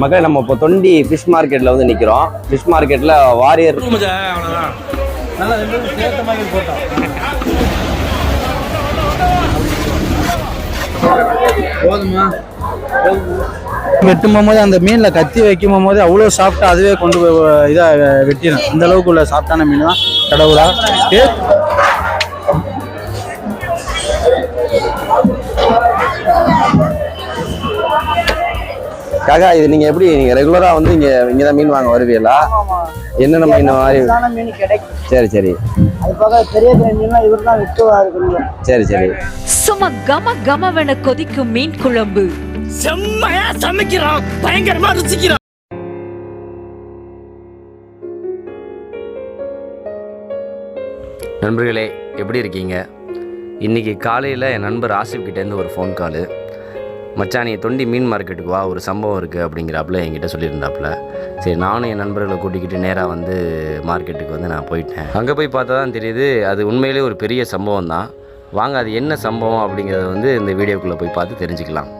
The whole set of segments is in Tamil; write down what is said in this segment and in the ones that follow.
மக்கள் நம்ம இப்போ தொண்டி ஃபிஷ் மார்க்கெட்டில் வந்து நிற்கிறோம் ஃபிஷ் மார்க்கெட்டில் வாரியர் வெட்டும் போது அந்த மீனில் கத்தி வைக்கும் போது அவ்வளோ சாப்பிட்டா அதுவே கொண்டு போய் இதாக வெட்டிடும் இந்த அளவுக்கு உள்ள சாஃப்டான மீன் தான் கடவுளா. காக்கா இது நீங்கள் எப்படி நீங்கள் ரெகுலராக வந்து இங்கே இங்கே தான் மீன் வாங்க வருவீங்களா? என்னென்ன மீன் மாதிரி மீன் கிடைக்கும். சரி சரி. அது போக பெரிய பெரிய மீன்லாம் இவர் தான் விட்டுவாரு கொஞ்சம் சரி சரி. சும்மா கம கமவென கொதிக்கும் மீன் குழம்பு. செம்மையா சமைக்கிறான். பயங்கரமா ருசிக்கிறான். நண்பர்களே எப்படி இருக்கீங்க? இன்றைக்கி காலையில் என் நண்பர் ஆசிப் கிட்டேருந்து ஒரு ஃபோன் காலு மச்சானியை தொண்டி மீன் மார்க்கெட்டுக்கு வா ஒரு சம்பவம் இருக்குது அப்படிங்கிறாப்புல என்கிட்ட சொல்லியிருந்தாப்புல. சரி நானும் என் நண்பர்களை கூட்டிக்கிட்டு நேராக வந்து மார்க்கெட்டுக்கு வந்து நான் போயிட்டேன். அங்கே போய் பார்த்தா தான் தெரியுது அது உண்மையிலே ஒரு பெரிய சம்பவம் தான் வாங்க அது என்ன சம்பவம் அப்படிங்கிறத வந்து இந்த வீடியோக்குள்ளே போய் பார்த்து தெரிஞ்சுக்கலாம்.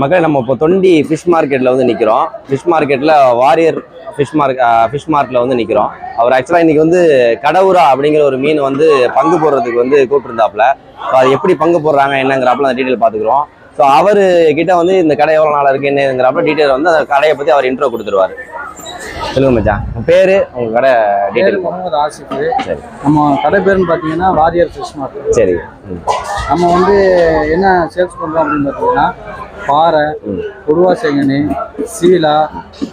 மக்களே நம்ம இப்போ தொண்டி ஃபிஷ் மார்க்கெட்டில் வந்து நிற்கிறோம் ஃபிஷ் மார்க்கெட்டில் வாரியர் ஃபிஷ் மார்க் ஃபிஷ் மார்க்கில் வந்து நிற்கிறோம் அவர் ஆக்சுவலாக இன்னைக்கு வந்து கடவுரா அப்படிங்கிற ஒரு மீன் வந்து பங்கு போடுறதுக்கு வந்து கூப்பிட்டுருந்தாப்புல. ஸோ அது எப்படி பங்கு போடுறாங்க என்னங்கிறாப்புல அந்த டீட்டெயில் பார்த்துக்குறோம். ஸோ அவர் கிட்ட வந்து இந்த கடை எவ்வளோ நாள் இருக்கு என்னங்கிறாப்புல டீட்டெயில் வந்து அந்த கடையை பற்றி அவர் இன்ட்ரோ கொடுத்துருவாரு. சொல்லுங்க மச்சான் பேரு உங்க கடை டீட்டெயில் முகமது ஆசிஃப். சரி. நம்ம கடை பேருன்னு பார்த்தீங்கன்னா வாரியர் ஃபிஷ் மார்க்கெட் சரி. நம்ம வந்து என்ன சேல்ஸ் பண்ணுறோம் அப்படின்னு பார்த்தீங்கன்னா பாறை ம். கொடுவா செங்கனி சீலா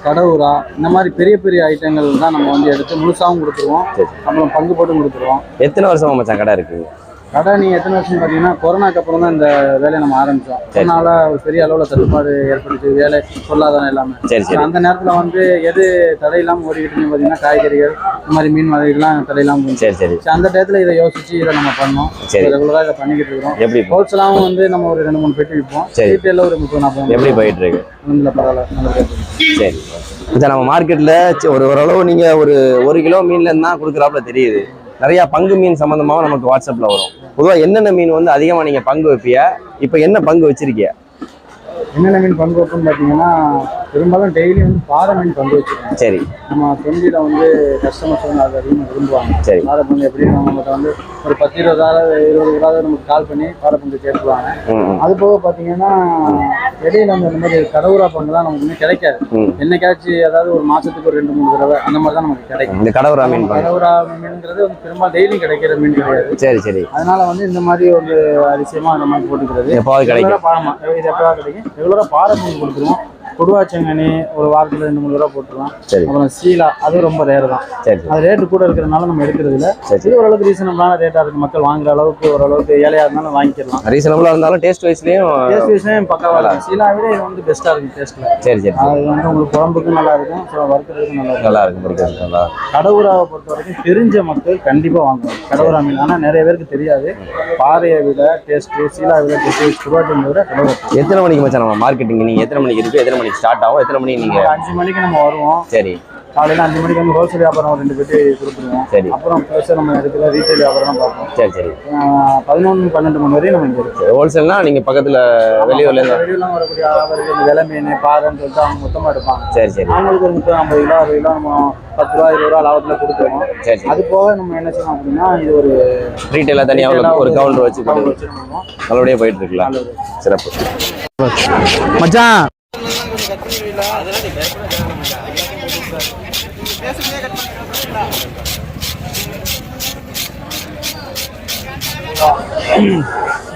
கடவுரா இந்த மாதிரி பெரிய பெரிய ஐட்டங்கள் தான் நம்ம வந்து எடுத்து முழுசாகவும் கொடுத்துருவோம். அப்புறம் பங்கு போட்டும் கொடுத்துருவோம் எத்தனை வருஷமா மச்சான் கடை இருக்கு கடை நீங்கள் எத்தனை வருஷம் பார்த்தீங்கன்னா கொரோனாக்கு அப்புறம் தான் இந்த வேலையை நம்ம ஆரம்பித்தோம். அதனால ஒரு பெரிய அளவில் தட்டுப்பாடு ஏற்பட்டுச்சு. வேலை பொருளாதாரம் எல்லாமே சரி சரி. அந்த நேரத்தில் வந்து எது தடை இல்லாமல் ஓடிக்கிட்டு பார்த்தீங்கன்னா காய்கறிகள் இந்த மாதிரி மீன் வகைகள்லாம் தடை இல்லாமல் சரி சரி. சரி, அந்த டயத்தில் இதை யோசிச்சு இதை நம்ம பண்ணோம். ரெகுலராக இதை பண்ணிக்கிட்டு இருக்கிறோம். எப்படி ஹோல்சேலாகவும் வந்து நம்ம ஒரு ரெண்டு மூணு பெட்டி விற்போம். ரீட்டெயிலில் ஒரு முப்பது நாற்பது எப்படி போயிட்டு இருக்கு சரி. நம்ம மார்க்கெட்ல ஒரு ஓரளவு நீங்க ஒரு ஒரு கிலோ மீன்ல இருந்தா கொடுக்குறாப்புல தெரியுது. நிறைய பங்கு மீன் சம்மந்தமாக நமக்கு வாட்ஸ்அப்ல வரும். பொதுவாக என்னென்ன மீன் வந்து அதிகமாக நீங்க பங்கு வைப்பிய இப்போ என்ன பங்கு வச்சிருக்கீங்க? என்னென்ன மீன் பங்கு வைப்போம்னு பார்த்தீங்கன்னா பெரும்பாலும் டெய்லி வந்து பாறை மீன் பங்கு வச்சுருக்கோம் சரி. நம்ம தொண்டியில் வந்து கஸ்டமர்ஸ் வந்து அதை அதிகமாக விரும்புவாங்க. சரி. பாறை பங்கு எப்படி நம்மகிட்ட வந்து ஒரு பத்து இருபதாவது இருபது இருபதாவது நமக்கு கால் பண்ணி பாறை பங்கு கேட்டுருவாங்க அது போக பார்த்தீங்கன்னா இடையில வந்து இந்த மாதிரி கடவுரா பங்கு தான் நமக்கு இன்னும் கிடைக்காது. என்னைக்காச்சும் அதாவது ஒரு மாசத்துக்கு ஒரு ரெண்டு மூணு தடவை அந்த மாதிரி தான் நமக்கு கிடைக்கும். இந்த கடவுரா மீன் கடவுரா மீன்ங்கிறது வந்து பெரும்பாலும் டெய்லி கிடைக்கிற மீன் கிடையாது. சரி சரி. அதனால வந்து இந்த மாதிரி ஒரு அதிசயமா நம்ம போட்டுக்கிறது. எப்பாவது கிடைக்கும். பாமா இது எப்போ கிடைக்கும். ரெகுலரா பாறை மீன் கொடுத்துருவோம். கொடுவாச்சங்கனி ஒரு வாரத்துல ரெண்டு மூணு தடவை போட்டுருவோம் சரி. அப்புறம் சீலா அது ரொம்ப ரேர் தான். சரி அது ரேட்டு கூட இருக்கிறதுனால நம்ம எடுக்கிறது இல்ல சரி. இது ஓரளவுக்கு ரீசனபிளான ரேட்டா இருக்கு. மக்கள் வாங்குற அளவுக்கு ஓரளவுக்கு ஏழையா இருந்தாலும் வாங்கிக்கலாம். ரீசனபிளா இருந்தாலும் டேஸ்ட் வைஸ்லயும் டேஸ்ட் விஷயம் பக்காவா இருக்கும். சீலா விட இது வந்து பெஸ்டா இருக்கும் டேஸ்ட்ல சரி சரி அது வந்து உங்களுக்கு குழம்புக்கும் நல்லா இருக்கும். ஸோ வறுக்கிறதுக்கும் நல்லா இருக்கும். நல்லா இருக்கு பிடிக்கிறது நல்லா இருக்கு. கடவுராவை பொறுத்த வரைக்கும் தெரிஞ்ச மக்கள் கண்டிப்பா வாங்குவாங்க கடவுரா மீன். ஆனா நிறைய பேருக்கு தெரியாது. பாறையை விட டேஸ்ட் சீலா விட டேஸ்ட் குருவாட்டின் விட கடவுரா. எத்தனை மணிக்கு மச்சான் மார்க்கெட்டிங் நீங்க எத்தனை மணிக்கு இருக்கு? எத்தனை மணிக்கு ஸ்டார்ட் ஆகும். எத்தனை மணிக்கு நீங்க? ஒரு அஞ்சு மணிக்கு நம்ம வருவோம். சரி. காலையில அஞ்சு மணிக்கு வந்து ஹோல்சேல் வியாபாரம் ரெண்டு பேட்டி கொடுத்துருவோம். சரி. அப்புறம் ப்ளஸ் நம்ம இருக்கிற ரீட்டைல் வியாபாரம் பார்ப்போம். சரி சரி. பதினொன்று பன்னெண்டு மணி வரையும் நம்ம இங்கே இருக்கோம் ஹோல்சேல்னா நீங்க பக்கத்துல வெளியூர்ல இருந்து? வெளியூர்லாம் வரக்கூடிய இந்த விலை மீன் பாறைன்னு சொல்லிட்டு அவங்க மொத்தமாக எடுப்பாங்க. சரி சரி. அவங்களுக்கு ஒரு முப்பது ஐம்பது கிலோ அறுபது கிலோ நம்ம பத்து ரூபா இருபது ரூபா லாபத்தில் கொடுத்துருவோம். சரி அது போக நம்ம என்ன செய்யணும் அப்படின்னா இது ஒரு ரீட்டைலா தனியா ஒரு- ஒரு கவுண்டர் வச்சு கவுண்டர் கொடுங்க. வச்சு பண்ணுவோம் நல்லபடியா போயிட்டு இருக்கலாம் சிறப்பு. மச்சான்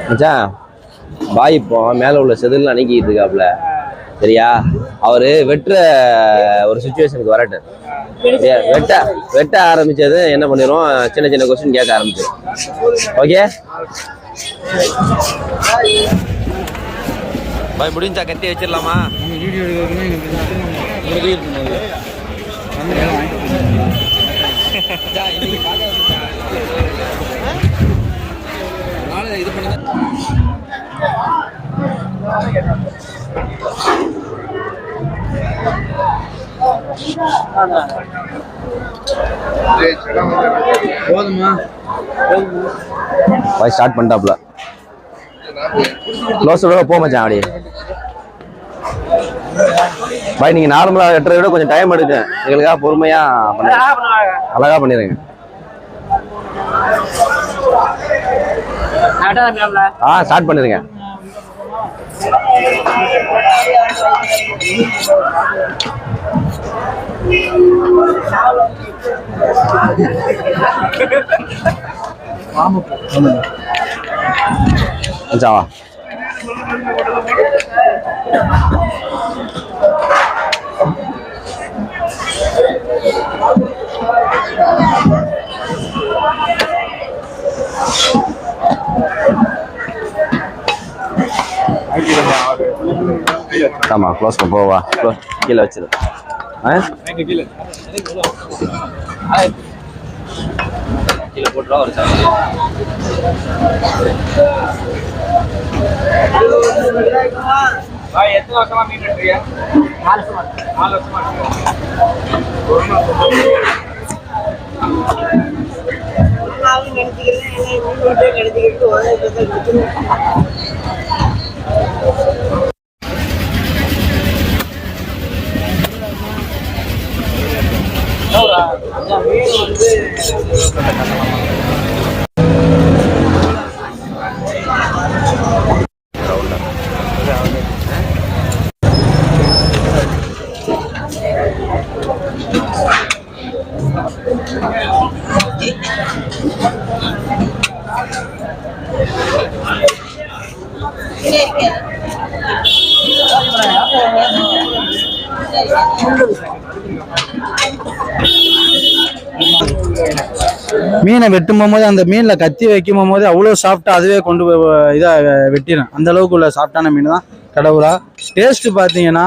மச்சான் பாய் இப்போ மேலே உள்ள செதில் அணுகிட்டு இருக்காப்ல. சரியா? அவரு வெட்டுற ஒரு சுச்சுவேஷனுக்கு வரட்டு வெட்ட வெட்ட ஆரம்பிச்சது என்ன பண்ணிடுவோம் சின்ன சின்ன கொஸ்டின் கேட்க ஆரம்பிச்சிடும் ஓகே பாய் முடிஞ்சா கட்டி வச்சிடலாமா? வீடியோ எடுக்கிறதுனா போதுமா? வாய் ஸ்டார்ட் பண்ணிட்டாப்ல க்ளோஸ் போ மச்சான் அப்படியே. பாய் நீங்க நார்மலா வெட்டுறதை விட கொஞ்சம் டைம் எடுக்கும் எங்களுக்காக பொறுமையா பண்ணுங்க. அழகா பண்ணிடுங்க ஆ ஸ்டார்ட் பண்ணிருங்க. மச்சான் ஆமா க்ளோஸ் போவா. க்ளோஸ் கீழே வச்சிரு. ஆ? கீழே. போட்டுருவா ஒரு சார் எத்தனை வருஷமா மீன் வெட்டுறீங்க நாலு வருஷமா. நாலு வருஷமா நானும் நினைச்சுக்கிறேன் எல்லாம் மீன் மீனை வெட்டும் போது அந்த மீனில் கத்தி வைக்கும் போது அவ்வளோ சாஃப்டாக அதுவே கொண்டு போய் இதாக வெட்டிடும் அந்த அளவுக்கு உள்ள சாஃப்டான மீன் தான் கடவுரா டேஸ்ட்டு பார்த்தீங்கன்னா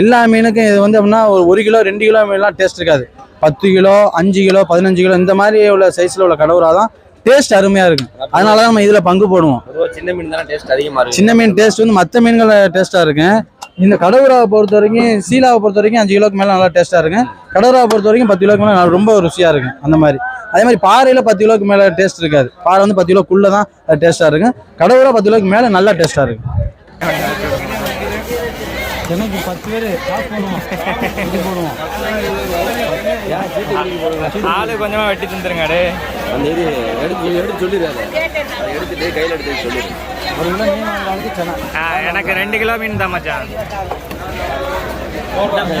எல்லா மீனுக்கும் இது வந்து அப்படின்னா ஒரு ஒரு கிலோ ரெண்டு கிலோ மீன்லாம் டேஸ்ட் இருக்காது. பத்து கிலோ அஞ்சு கிலோ பதினஞ்சு கிலோ இந்த மாதிரி உள்ள சைஸில் உள்ள கடவுரா தான் டேஸ்ட் அருமையாக இருக்கும். அதனால தான் நம்ம இதில் பங்கு போடுவோம். சின்ன மீன் தானே டேஸ்ட் அதிகமா இருக்கு சின்ன மீன் டேஸ்ட் வந்து மற்ற மீன்கள் டேஸ்ட்டாக இருக்கும் இந்த கடவுராவை பொறுத்த வரைக்கும் சீலாவை பொறுத்த வரைக்கும் அஞ்சு கிலோக்கு மேலே நல்லா டேஸ்ட்டாக இருக்கும். கடவுராவை பொறுத்த வரைக்கும் பத்து கிலோக்கு மேலே ரொம்ப ருசியாக இருக்கும். அந்த மாதிரி. அதே மாதிரி பாறையில் பத்து கிலோக்கு மேலே டேஸ்ட் இருக்காது. பாறை வந்து பத்து கிலோக்குள்ளே தான் டேஸ்ட்டாக இருக்கும். கடவுரா பத்து கிலோக்கு மேலே நல்லா டேஸ்ட்டாக இருக்கும். எனக்கு பத்து பேர் காசு போடுவோம். இது போடுவோம். ஆளு கொஞ்சமா வெட்டி தந்துருங்க டே அந்த இது எடுத்து எடுத்து சொல்லிடுறாரு எடுத்துட்டு கையில எடுத்து சொல்லிடு ஒரு கிலோ மீன் வாங்குறதுக்கு சென்னை எனக்கு ரெண்டு கிலோ மீன் தான் மச்சான். கொடுப்பேன்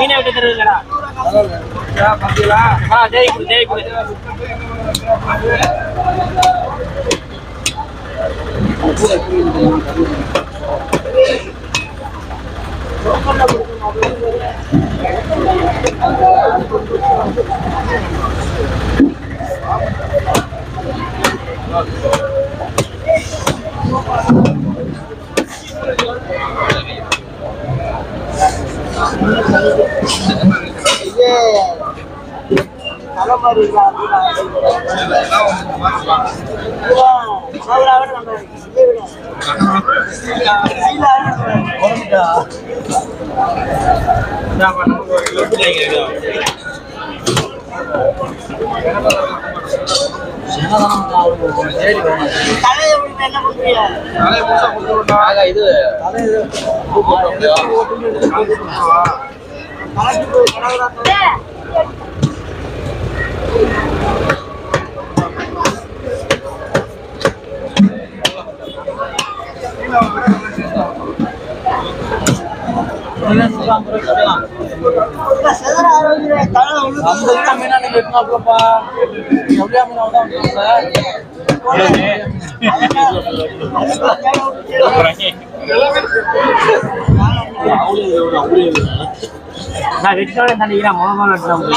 மீனை விட்டு தருவீங்களா ஆ தேவி கொடு தேவி கொடு தலை மாதிரி இருக்கா சவுராவை நம்ம இதை விட சீலாவை நம்ம தலையை விட்டு என்ன பண்ணுவீங்க இது தலைக்கு போய் கடவுளா செதற ஆரோக்கிய தலை நம்ம மீனாண்டி வெட்டினாப்லப்பா எவ்வளோ மீன் தான் நான் வெட்டினோட நினைக்கிறேன் முகமான வெட்டினோட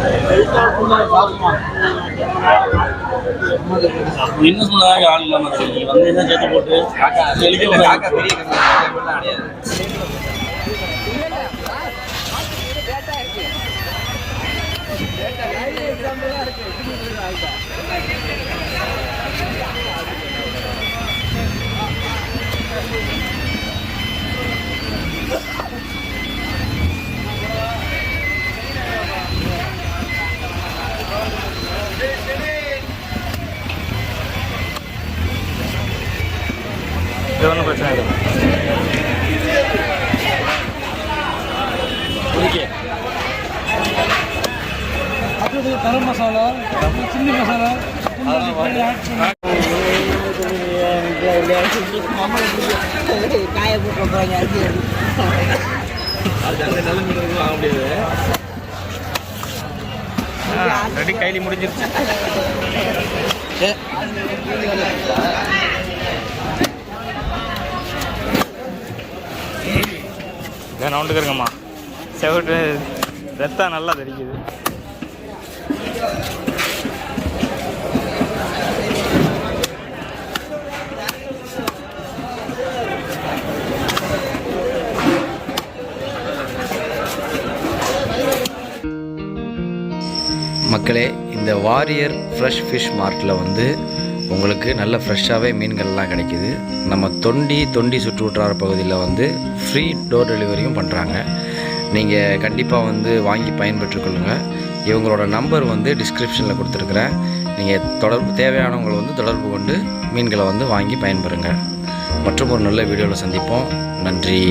என்ன சொன்னதாக ஆள் இல்லாம இருக்கு. நீ வந்து என்ன சேர்த்து போட்டு? காய போட்டு போறாங்க அரிசி ரெடி கைலி முடிஞ்சிருச்சு நான் நவுண்டுக்கு செவட்டு ரத்தம் நல்லா தெரிக்குது மக்களே இந்த வாரியர் ஃப்ரெஷ் ஃபிஷ் மார்ட்டில் வந்து உங்களுக்கு நல்ல ஃப்ரெஷ்ஷாகவே மீன்கள்லாம் கிடைக்குது. நம்ம தொண்டி தொண்டி சுற்றுவட்டார பகுதியில் வந்து ஃப்ரீ டோர் டெலிவரியும் பண்ணுறாங்க நீங்கள் கண்டிப்பாக வந்து வாங்கி பயன்பெற்றுக்கொள்ளுங்கள் இவங்களோட நம்பர் வந்து டிஸ்கிரிப்ஷனில் கொடுத்துருக்குறேன். நீங்கள் தொடர்பு தேவையானவங்களை வந்து தொடர்பு கொண்டு மீன்களை வந்து வாங்கி பயன்பெறுங்க. மற்றும் ஒரு நல்ல வீடியோவில் சந்திப்போம். நன்றி.